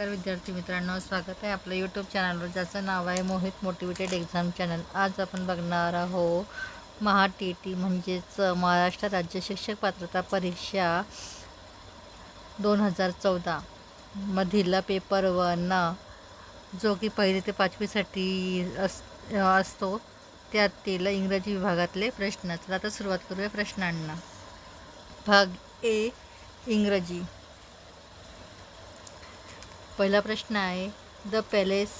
नमस्कार विद्यार्थी मित्रांनो स्वागत आहे आपलं यूट्यूब चॅनलवर ज्याचं नाव आहे मोहित मोटिवेटेड एक्झाम चॅनल आज आपण बघणार आहोत महा टी टी म्हणजेच महाराष्ट्र राज्य शिक्षक पात्रता परीक्षा दोन हजार चौदा मधील पेपर वन जो की पहिली ते पाचवीसाठी अस असतो त्यातील इंग्रजी विभागातले प्रश्न. तर आता सुरुवात करूया प्रश्नांना. भाग ए इंग्रजी. पहिला प्रश्न आहे the palace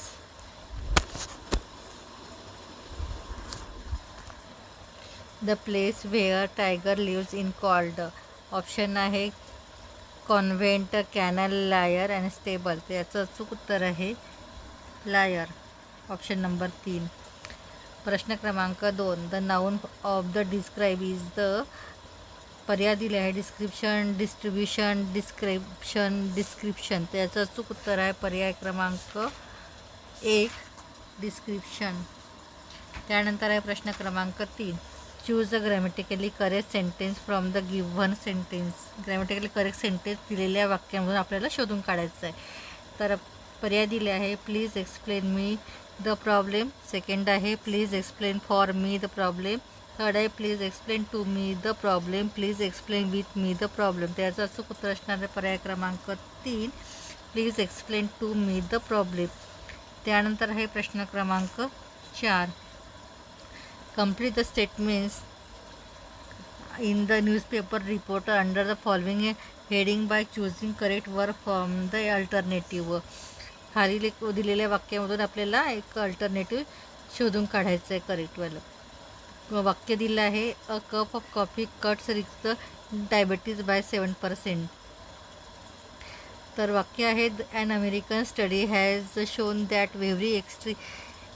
the place where tiger lives in called. Option आहे convent canal lair and stable. तर याचं अचूक उत्तर आहे लायर. ऑप्शन नंबर तीन. प्रश्न क्रमांक दोन the noun of the describe is the पर्याय दिले आहे. डिस्क्रिप्शन डिस्ट्रीब्युशन डिस्क्रिप्शन डिस्क्रिप्शन त्याचं अचूक उत्तर आहे पर्याय क्रमांक एक डिस्क्रिप्शन त्यानंतर आहे प्रश्न क्रमांक तीन. Choose the grammatically correct sentence from the given sentence grammatically correct sentence दिलेल्या वाक्यामधून आपल्याला शोधून काढायचं आहे. तर पर्याय दिले आहे please explain me the problem second आहे please explain for me the problem third आहे please explain to me the problem please explain with me the problem त्याचा अचूक उत्तर असणारे पर्याय क्रमांक तीन. Please explain to me the problem त्यानंतर आहे प्रश्न क्रमांक चार. Complete the statements in the newspaper reporter under the following heading by choosing correct work from the alternative खालील एक दिलेल्या वाक्यामधून आपल्याला एक अल्टरनेटिव्ह शोधून काढायचं आहे करेक्टवालं वाक्य दिलं आहे a cup of coffee cuts रिक्स the diabetes by seven percent. तर वाक्य आहे अन American study has shown that every एक्स्ट्री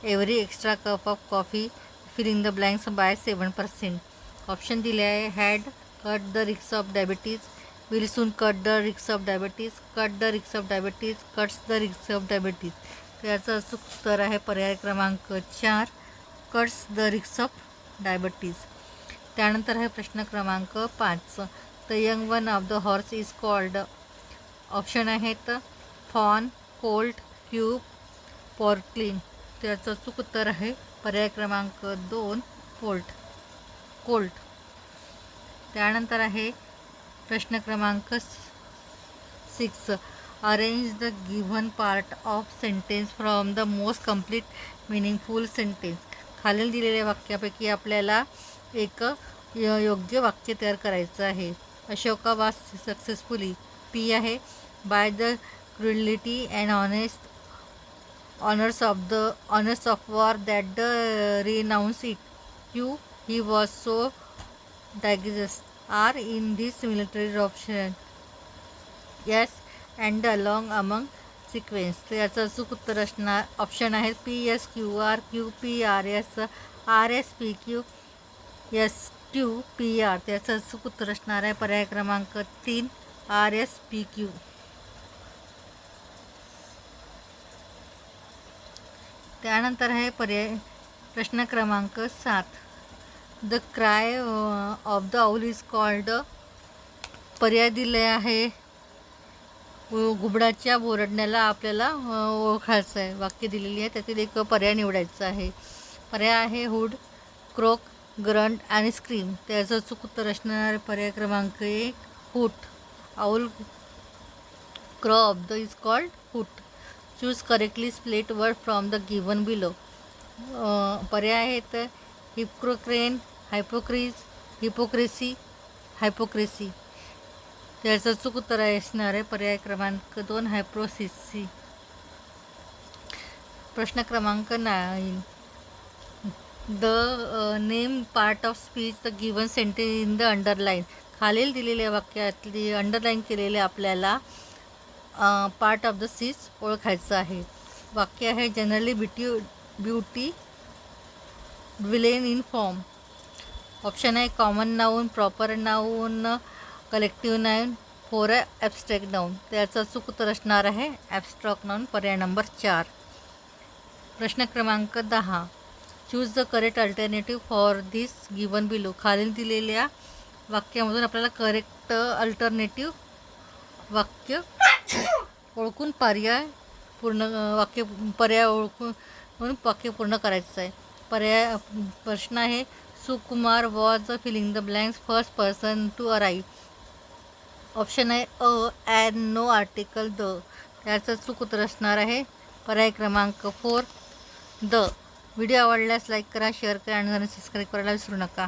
every extra cup of coffee feeling the blanks by seven percent. Option दिले आहे हॅड कट द रिक्स of diabetes will soon cut the रिक्स of diabetes cut the रिक्स of diabetes cuts the रिक्स of diabetes. तर याचं अचूक उत्तर आहे पर्याय क्रमांक चार कट्स द रिक्स ऑफ डायबिटीज. त्यानंतर आहे प्रश्न क्रमांक पाच. The young one of the horse is called. Option आहेत फॉन कोल्ट क्यूब पॉर्कलिन त्याचं चूक उत्तर आहे. पर्याय क्रमांक दोन कोल्ट. कोल्ट. त्यानंतर आहे प्रश्न क्रमांक six. Arrange the given part of sentence from the most complete meaningful sentence. खालील दिलेल्या वाक्यापैकी आपल्याला एक योग्य वाक्य तयार करायचं आहे. अशोका वास सक्सेसफुली पी आहे. By the cruelty and honest honours of the honours of war that the renounce it you he was so डायगेजस are in this military option yes and along among sequence तर याचं अचूक उत्तर असणार option आहे P S Q R Q P R S R S P Q S Q P R त्याचं अचूक उत्तर असणार आहे पर्याय क्रमांक तीन आर एस पी क्यू त्यानंतर आहे पर्याय प्रश्न क्रमांक सात. The cry of the owl is called पर्याय दिले आहे घुबडाच्या बोरडण्याला आपल्याला ओळखायचं आहे. वाक्य दिलेली आहे. त्यातील एक पर्याय निवडायचा आहे. पर्याय आहे हुड क्रोक ग्रंट आणि स्क्रीम त्याचं चूक उत्तर असणार पर्याय क्रमांक एक hoot. Owl crow of the is called hoot. Choose correctly split word from the given below. पर्याय आहेत हिपक्रोक्रेन हायपोक्रीज हिपोक्रेसी हायपोक्रेसी. त्याचं चूक उत्तर आहे असणार आहे. पर्याय क्रमांक दोन हायप्रोसिसी प्रश्न क्रमांक nine. The name part of speech the given sentence in the underline. खालील दिलेल्या वाक्यातली अंडरलाईन केलेले आपल्याला पार्ट ऑफ द सीज ओळखायचं आहे. वाक्य आहे generally beauty beauty villain in form. Option आहे common noun proper noun collective noun four abstract noun त्याचं चूक उत्तर असणार आहे. ॲबस्ट्रॉक नाऊन पर्याय नंबर चार. प्रश्न क्रमांक दहा. Choose the correct alternative for this given below खालील दिलेल्या वाक्यामधून आपल्याला करेक्ट अल्टरनेटिव्ह वाक्य ओळखून पर्याय पूर्ण वाक्य पर्याय ओळखून म्हणून वाक्य पूर्ण करायचं आहे. पर्याय प्रश्न आहे Sukumar was filling the blanks first person to arrive option आहे a an no article the. त्याचं चूक उत्तर असणार आहे. पर्याय क्रमांक फोर द. व्हिडिओ आवडल्यास लाईक करा शेअर करा आणि सबस्क्राईब करायला विसरू नका.